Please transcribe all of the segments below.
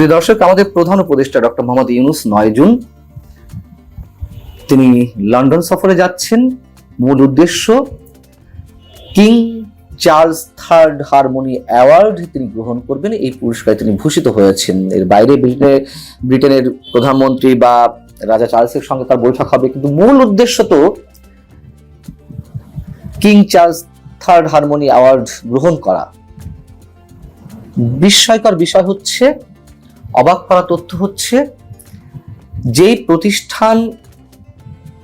প্রিয় দর্শক, আমাদের প্রধান উপদেষ্টা ডক্টর মোহাম্মদ ইউনুস নয় জুন। তিনি লন্ডন সফরে যাচ্ছেন। মূল উদ্দেশ্য, King Charles third harmony award তিনি গ্রহণ করবেন। এই পুরস্কারে তিনি ভূষিত হয়েছেন। এর বাইরে ব্রিটেনের ব্রিটেনের প্রধানমন্ত্রী বা রাজা চার্লসের সঙ্গে তার বৈঠক হবে। কিন্তু মূল উদ্দেশ্য তো King Charles third harmony award গ্রহণ করা। বিস্ময়কর বিষয় হচ্ছে অবাক করা তথ্য হচ্ছে, যেই প্রতিষ্ঠান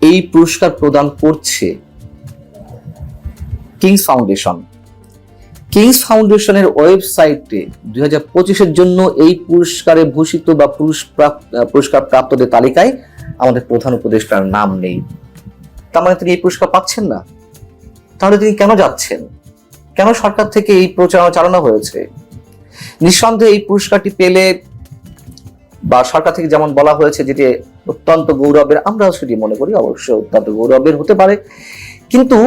এই পুরস্কার প্রদান করছে কিংস ফাউন্ডেশন কিংস ফাউন্ডেশনের ওয়েবসাইটে দুই হাজার পঁচিশের জন্য এই পুরস্কারে ভূষিত বা পুরস্কার প্রাপ্তদের তালিকায় আমাদের প্রধান উপদেষ্টার নাম নেই। তার মানে তিনি এই পুরস্কার পাচ্ছেন না। তাহলে তিনি কেন যাচ্ছেন? কেন সরকার থেকে এই প্রচারণা চালানো হয়েছে? নিঃসন্দেহে এই পুরস্কারটি পেলে বা সরকার থেকে যেমন বলা হয়েছে যেটি অত্যন্ত গৌরবের, আমরাও সেটি মনে করি, অবশ্যই অত্যন্ত গৌরবের হতে পারে। কিন্তু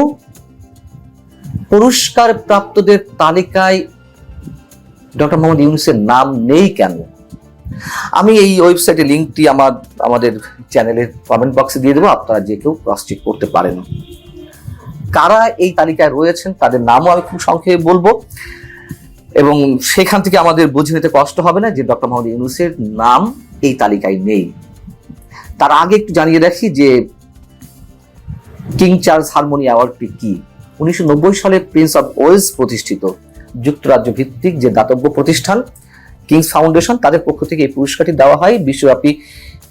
পুরস্কার প্রাপ্তদের তালিকায় ডক্টর মোহাম্মদ ইউনুসের নাম নেই কেন? আমি এই ওয়েবসাইটে লিঙ্কটি আমার, আমাদের চ্যানেলের কমেন্ট বক্সে দিয়ে দেবো, আপনারা যে কেউ ক্রস চেক করতে পারেন। কারা এই তালিকায় রয়েছেন, তাদের নামও আমি খুব সংক্ষেপে বলব। এবং সেখান থেকে আমাদের বুঝে নিতে কষ্ট হবে না যে ডক্টর মোহাম্মদ ইউনুসের নাম এই তালিকায় নেই। তার আগে একটু জানিয়ে রাখি যে কিং চার্লস হারমোনি অ্যাওয়ার্ডটি কি? উনিশশো নব্বই সালে প্রিন্স অফ ওয়েলস প্রতিষ্ঠিত যুক্তরাজ্য ভিত্তিক যে দাতব্য প্রতিষ্ঠান, কিংস ফাউন্ডেশন, তাদের পক্ষ থেকে এই পুরস্কারটি দেওয়া হয়। বিশ্বব্যাপী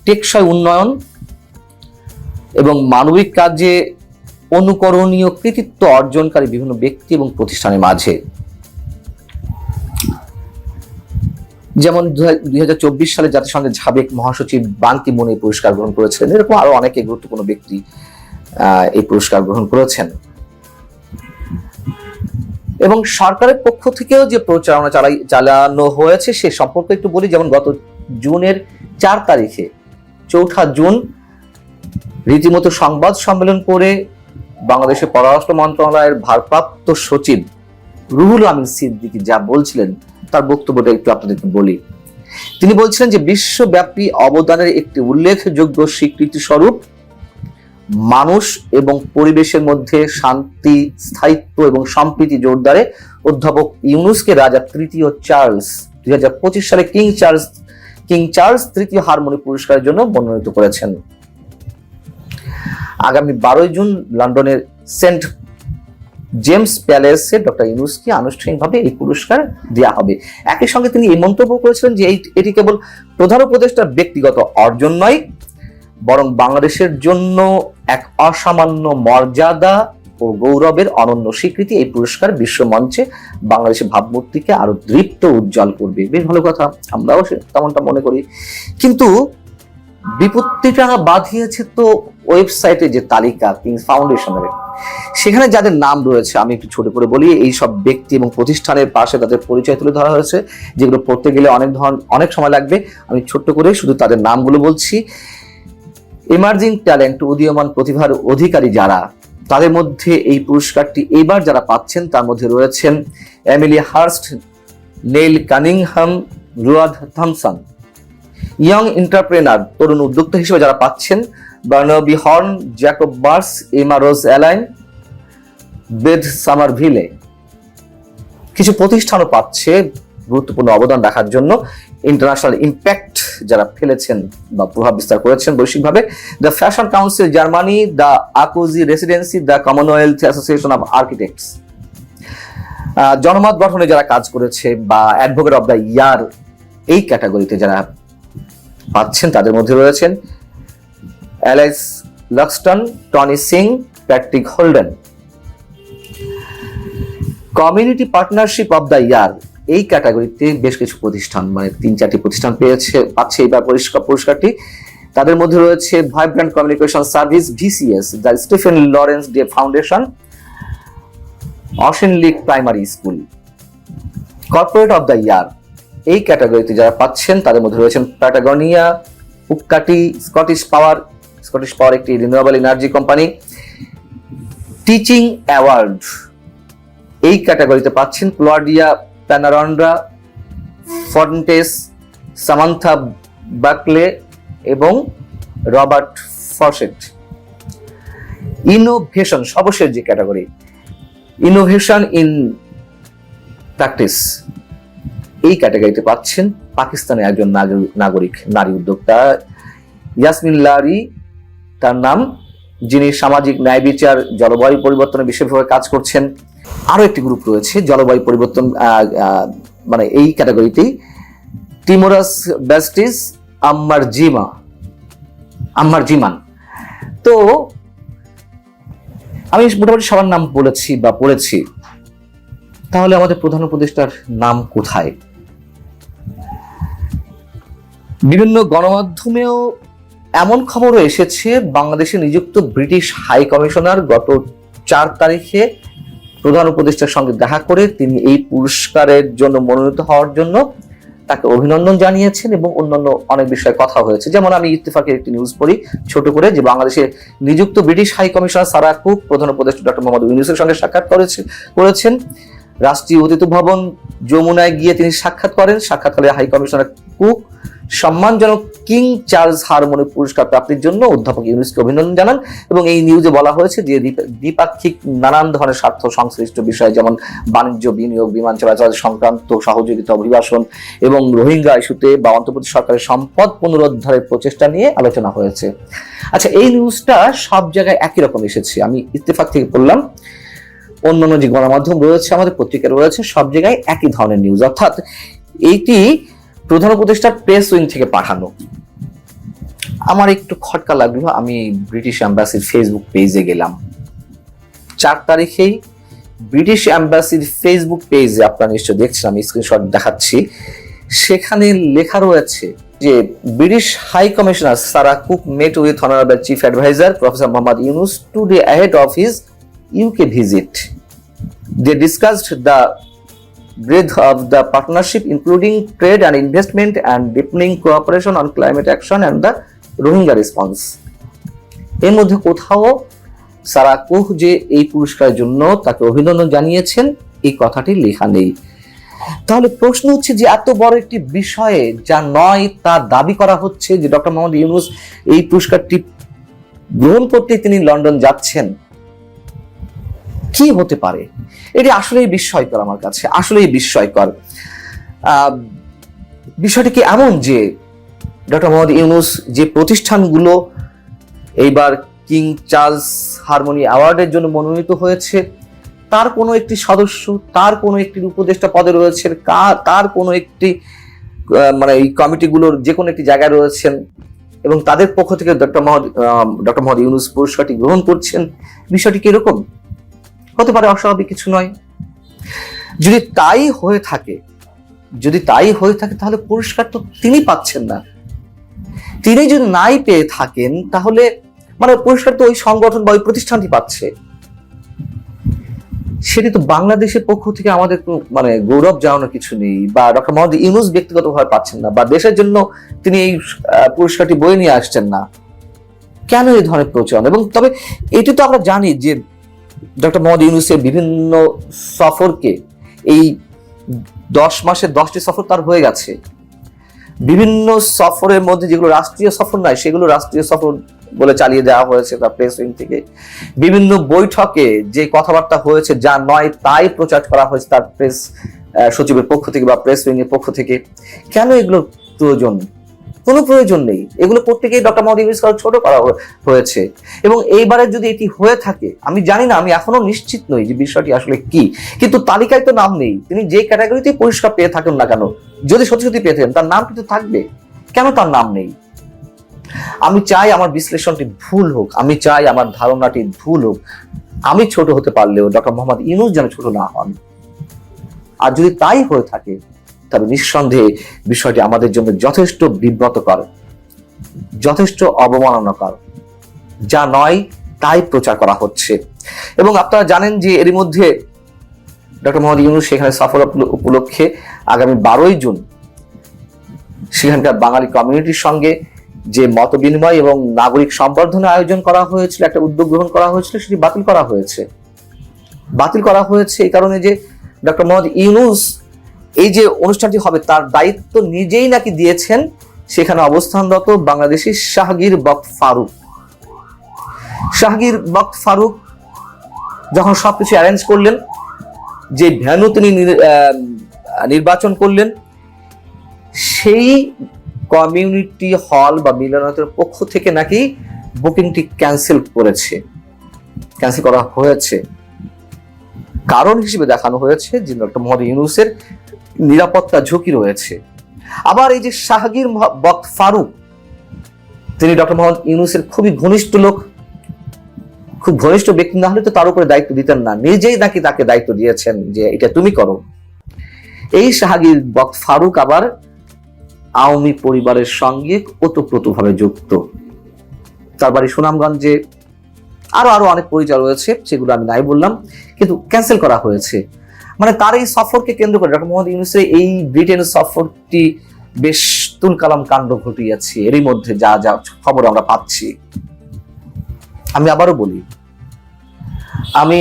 টেকসই উন্নয়ন এবং মানবিক কাজে অনুকরণীয় কৃতিত্ব অর্জনকারী বিভিন্ন ব্যক্তি এবং প্রতিষ্ঠানের মাঝে। যেমন দুই হাজার চব্বিশ সালে জাতিসংঘের সাবেক মহাসচিব বানকি মুন এই পুরস্কার গ্রহণ করেছিলেন। এরকম আরও অনেকে গুরুত্বপূর্ণ ব্যক্তি এই পুরস্কার গ্রহণ করেছেন। এবং সরকারের পক্ষ থেকেও যে প্রচারণা চালাই, চালানো হয়েছে সে সম্পর্কে একটু বলি। যেমন গত জুনের চার তারিখে, চৌঠা জুন, রীতিমতো সংবাদ সম্মেলন করে বাংলাদেশের পররাষ্ট্র মন্ত্রণালয়ের ভারপ্রাপ্ত সচিব রুহুল আমিন সিদ্দিকী যা বলছিলেন তার বক্তব্যটা একটু আপনাদেরকে বলি। তিনি বলছিলেন যে, বিশ্বব্যাপী অবদানের একটি উল্লেখযোগ্য স্বীকৃতি স্বরূপ মানুষ এবং পরিবেশের মধ্যে শান্তি, স্থায়িত্ব এবং সম্প্রীতি জোরদারে অধ্যাপক ইউনুসকে রাজা তৃতীয় চার্লস দুই হাজার পঁচিশ সালে কিং চার্লস কিং চার্লস তৃতীয় হারমোনি পুরস্কারের জন্য মনোনীত করেছেন। আগামী বারোই জুন লন্ডনের সেন্ট জেমস প্যালেসে ডক্টর ইউনুসকে আনুষ্ঠানিকভাবে এই পুরস্কার দেওয়া হবে। একই সঙ্গে তিনি এই মন্তব্য করেছিলেন যে এটি কেবল প্রধান উপদেষ্টার ব্যক্তিগত অর্জন নয়, বরং বাংলাদেশের জন্য এক অসামান্য মর্যাদা ও গৌরবের অনন্য স্বীকৃতি এই পুরস্কার বিশ্ব মঞ্চে বাংলাদেশের ভাবমূর্তিকে আরও দৃপ্ত উজ্জ্বল করবে। বেশ ভালো কথা, আমরাও তেমনটা মনে করি। কিন্তু বিপত্তিটা বাঁধিয়েছে তো ওয়েবসাইটে যে তালিকা, কিংস ফাউন্ডেশনের। সেখানে যাদের নাম রয়েছে, আমি একটু ছোট করে বলি, এই সব ব্যক্তি এবং প্রতিষ্ঠানের পাশে তাদের পরিচয় তুলে ধরা হয়েছে, যেগুলো পড়তে গেলে অনেক ধরন অনেক সময় লাগবে। আমি ছোট্ট করে শুধু তাদের নামগুলো বলছি। এমার্জিং ট্যালেন্ট উদীয়মান প্রতিভার অধিকারী যারা, তাদের মধ্যে এই পুরস্কারটি এইবার যারা পাচ্ছেন, তার মধ্যে রয়েছেন Emily Hurst Neil Cunningham Ruad Thomson young entrepreneur তরুণ উদ্যোক্তা হিসেবে যারা পাচ্ছেন Barnaby Horn Jacob Burrs Emma Rose Aline বেদ সামারভিলে কিছু প্রতিষ্ঠানও পাচ্ছে গুরুত্বপূর্ণ অবদান রাখার জন্য। ইন্টারন্যাশনাল ইম্প্যাক্ট যারা ফেলেছেন বা প্রভাব বিস্তার করেছেন বৈশ্বিকভাবে। The fashion council Germany the আকুজি residency the Commonwealth association of architects জনমত গঠনে যারা কাজ করেছে বা অ্যাডভোকেট অব দ্য ইয়ার এই ক্যাটাগরিতে যারা পাচ্ছেন, তাদের মধ্যে রয়েছেন Alex Loxton, Tony Singh, Patrick Holden. Community partnership of the year এই ক্যাটাগরিতে বেশ কিছু প্রতিষ্ঠান মানে তিন চারটি প্রতিষ্ঠান পেয়েছে, পাচ্ছে এইবার পরিষ্কার পুরস্কারটি। তাদের মধ্যে রয়েছে vibrant communication service VCS the Stephen Lawrence day foundation, অশেন league primary school. Corporate of the year এই ক্যাটাগরিতে যারা পাচ্ছেন, তাদের মধ্যে রয়েছেন প্যাটাগনিয়া উপকাটি স্কটিশ পাওয়ার স্কটিশ পাওয়ার একটি renewable energy company teaching award এই ক্যাটাগরিতে পাচ্ছেন ক্লোয়াডিয়া প্যানারন্ডা ফন্টেস সামান্থা বাকলে এবং রবার্ট ফসেট ইনোভেশন সর্বশেষ যে ক্যাটাগরি ইনোভেশন ইন প্র্যাকটিস এই ক্যাটাগরিতে পাচ্ছেন পাকিস্তানের একজন নাগরিক নারী উদ্যোক্তা ইয়াসমিন লারি তার নাম, যিনি সামাজিক ন্যায় বিচার, জলবায়ু পরিবর্তনে বিশেষভাবে কাজ করছেন। আরও একটি গ্রুপ রয়েছে, জলবায়ু পরিবর্তন মানে এই ক্যাটাগরিতেই টিমোরাস ব্যাস্টিস, আম্মার জিমা, আম্মার জিমান। তো, আমি মোটামুটি সবার নাম বলেছি বা পড়েছি। তাহলে আমাদের প্রধান উপদেষ্টার নাম কোথায়? বিভিন্ন গণমাধ্যমেও এমন খবরও এসেছে, বাংলাদেশে নিযুক্ত ব্রিটিশ হাই কমিশনার গত চার তারিখে প্রধান উপদেষ্টার সঙ্গে দেখা করে তিনি এই পুরস্কারের জন্য মনোনীত হওয়ার জন্য তাকে অভিনন্দন জানিয়েছেন এবং অন্যান্য অনেক বিষয়ে কথা হয়েছে। যেমন আমি ইত্তেফাকের একটি নিউজ পড়ি, ছোট করে যে বাংলাদেশে নিযুক্ত British high commissioner Sarah Cook, প্রধান উপদেষ্টা ডক্টর মোহাম্মদ ইউনুসের সঙ্গে সাক্ষাৎ করেছে করেছেন। রাষ্ট্রীয় অতিথি ভবন যমুনায় গিয়ে তিনি সাক্ষাৎ করেন। সাক্ষাৎকালে হাই কমিশনার কুক সম্মানজনক কিং চার্লস হারমোনি পুরস্কার প্রাপ্তির জন্য অধ্যাপক ইউনুসকে অভিনন্দন জানান এবং এই নিউজে বলা হয়েছে যে দ্বিপাক্ষিক নানান ধরনের স্বার্থ সংশ্লিষ্ট বিষয় যেমন বাণিজ্য, বিনিয়োগ, বিমান চলাচল সংক্রান্ত সহযোগিতা, অভিবাসন এবং রোহিঙ্গা ইস্যুতে বা অন্তর্বর্তী সরকারের সম্পদ পুনরুদ্ধারের প্রচেষ্টা নিয়ে আলোচনা হয়েছে। আচ্ছা এই নিউজটা সব জায়গায় একই রকম এসেছে। আমি ইত্তেফাক থেকে পড়লাম। অন্যান্য যে গণমাধ্যম রয়েছে, আমাদের পত্রিকা রয়েছে, সব জায়গায় একই ধরনের নিউজ অর্থাৎ এইটি প্রধান উপদেষ্টার প্রেস উইং থেকে পাঠানো। আমার একটু খটকা লাগল, আমি ব্রিটিশ অ্যাম্বাসির ফেসবুক পেজে গেলাম। চার তারিখেই ব্রিটিশ অ্যাম্বাসির ফেসবুক পেজে আপনারা নিশ্চয় দেখছেন, আমি স্ক্রিনশট দেখাচ্ছি। সেখানে লেখা রয়েছে যে British high commissioner Sarah Cook met with honourable chief adviser professor Mohammad Yunus today ahead of his UK visit they discussed the breadth of the partnership including trade and investment and deepening cooperation on climate action and the Rohingya response এর মধ্যে কোথাও সারা কুহ যে এই পুরস্কারের জন্য তাকে অভিনন্দন জানিয়েছেন, এই কথাটি লেখা নেই। তাহলে প্রশ্ন হচ্ছে যে এত বড় একটি বিষয়ে যা নয় তা দাবি করা হচ্ছে যে ডক্টর মোহাম্মদ ইউনুস এই পুরস্কারটি গ্রহণ করতে তিনি লন্ডন যাচ্ছেন। কি হতে পারে। এটি আসলেই বিস্ময়কর আমার কাছে, আসলেই বিস্ময়কর। বিষয়টি কি এমন যে ডক্টর মোহাম্মদ ইউনুস যে প্রতিষ্ঠানগুলো এইবার কিং চার্লস হারমোনি অ্যাওয়ার্ডের জন্য মনোনীত হয়েছে, তার কোনো একটি সদস্য, তার কোনো একটি উপদেষ্টা পদে রয়েছেন তার কোনো একটি মানে এই কমিটিগুলোর যে কোনো একটি জায়গায় রয়েছেন এবং তাদের পক্ষ থেকে ডক্টর মোহাম্মদ ডক্টর মোহাম্মদ ইউনুস পুরস্কারটি গ্রহণ করছেন, বিষয়টি কীরকম হতে পারে অস্বাভাবিক কিছু নয়। যদি তাই হয়ে থাকে, যদি তাই হয়ে থাকে তাহলে পুরস্কার তো তিনি পাচ্ছেন না। তিনি যদি নাই পেয়ে থাকেন, তাহলে মানে পুরস্কার তো ওই সংগঠন বা ওই প্রতিষ্ঠানটি পাচ্ছে। সেটি তো বাংলাদেশের পক্ষ থেকে আমাদের মানে গৌরব জানানোর কিছু নেই বা ডক্টর মোহাম্মদ ইউনুস ব্যক্তিগতভাবে পাচ্ছেন না বা দেশের জন্য তিনি এই পুরস্কারটি বয়ে নিয়ে আসছেন না। কেন এই ধরনের প্রচলন? এবং তবে এটি তো আমরা জানি যে ডক্টর মোহাম্মদ ইউনুসের বিভিন্ন সফরকে এই দশ মাসে দশটি সফর তার হয়ে গেছে। বিভিন্ন সফরের মধ্যে যেগুলো রাষ্ট্রীয় সফর নয়, সেগুলো রাষ্ট্রীয় সফর বলে চালিয়ে দেওয়া হয়েছে তার প্রেস উইং থেকে। বিভিন্ন বৈঠকে যে কথাবার্তা হয়েছে যা নয় তাই প্রচার করা হয়েছে তার প্রেস সচিবের পক্ষ থেকে বা প্রেস উইং এর পক্ষ থেকে। কেন এগুলো প্রয়োজন? কোনো প্রয়োজন নেই। এগুলো প্রত্যেকেই ডক্টর মোহাম্মদ ইউনুস ছোট করা হয়েছে। এবং এইবারে যদি এটি হয়ে থাকে, আমি জানি না, আমি এখনও নিশ্চিত নই যে বিষয়টি আসলে কি। কিন্তু তালিকায় তো নাম নেই। তিনি যে ক্যাটাগরিতে পুরস্কার পেয়ে থাকেন না কেন, যদি সত্যি সত্যি পেয়ে থাকেন, তার নাম কিন্তু থাকবে। কেন তার নাম নেই? আমি চাই আমার বিশ্লেষণটি ভুল হোক, আমি চাই আমার ধারণাটি ভুল হোক। আমি ছোট হতে পারলেও ডক্টর মোহাম্মদ ইউনুস যেন ছোট না হন। আর যদি তাই হয়ে থাকে তবে নিঃসন্দেহে বিষয়টি আমাদের জন্য যথেষ্ট বিব্রতকর, যথেষ্ট অবমাননাকর, যা নয় তাই প্রচার করা হচ্ছে। এবং আপনারা জানেন যে এর মধ্যে ডক্টর মোহাম্মদ ইউনুস সেখানে সফর উপ- উপলক্ষে আগামী বারোই জুন সেখানকার বাঙালি কমিউনিটির সঙ্গে যে মত বিনিময় এবং নাগরিক সম্বর্ধনা আয়োজন করা হয়েছিল, একটা উদ্যোগ গ্রহণ করা হয়েছিল, সেটি বাতিল করা হয়েছে। বাতিল করা হয়েছে এই কারণে যে ডক্টর মোহাম্মদ ইউনুস এই যে অনুষ্ঠানটি হবে, তার দায়িত্ব নিজেই নাকি দিয়েছেন সেখানে অবস্থানরত বাংলাদেশি শাহগীর বক ফারুক। শাহগীর বক ফারুক যখন সবকিছু অ্যারেঞ্জ করলেন, যে ভ্যানু তিনি নির্বাচন করলেন, সেই কমিউনিটি হল বা মিলনায়তের পক্ষ থেকে নাকি বুকিংটি ক্যান্সেল করেছে। ক্যান্সেল করা হয়েছে। কারণ হিসেবে দেখানো হয়েছে যে ডক্টর মোহাম্মদ ইউনুসের নিরাপত্তা ঝুঁকি রয়েছে। আবার এই যে শাহগীর বক্ত ফারুক, তিনি ডক্টর মোহাম্মদ ইউনুসের খুবই ঘনিষ্ঠ লোক, খুব ঘনিষ্ঠ ব্যক্তি, না হলে তো তার উপরে দায়িত্ব দিতেন না। নিজেই নাকি তাকে দায়িত্ব দিয়েছেন যে এটা তুমি করো। এই শাহগীর বক্ত ফারুক আবার আওয়ামী পরিবারের সঙ্গে ওতপ্রোতভাবে যুক্ত। তার বাড়ি সুনামগঞ্জে আরও আরও অনেক পরিচয় রয়েছে, সেগুলো আমি নাই বললাম, কিন্তু ক্যান্সেল করা হয়েছে। মানে তার এই সফরকে কেন্দ্র করে ডক্টর মোহাম্মদ ইউনুসের এই ব্রিটেন সফরটি বেশ তুলকালাম কাণ্ড ঘটিয়েছে। এরই মধ্যে যা যা খবর আমরা পাচ্ছি। আমি আবারও বলি, আমি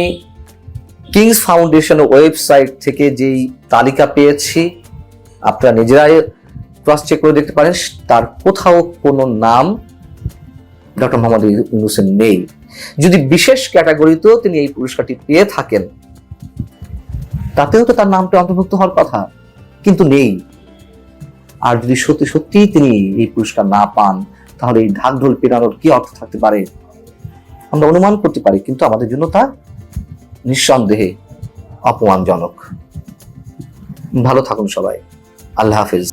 কিংস ফাউন্ডেশন ওয়েবসাইট থেকে যেই তালিকা পেয়েছি, আপনারা নিজেরাই ক্রস চেক করে দেখতে পারেন, তার কোথাও কোনো নাম ডক্টর মোহাম্মদ ইউনুসের নেই। যদি বিশেষ ক্যাটাগরিতেও তিনি এই পুরস্কারটি পেয়ে থাকেন তাতেও তো তার নামটা অন্তর্ভুক্ত হওয়ার কথা, কিন্তু নেই। আর যদি সত্যি সত্যি তিনি এই পুরস্কার না পান, তাহলে এই ঢাকঢোল পেরানোর কি অর্থ থাকতে পারে? আমরা অনুমান করতে পারি, কিন্তু আমাদের জন্য তা নিঃসন্দেহে অপমানজনক। ভালো থাকুন সবাই। আল্লাহ হাফিজ।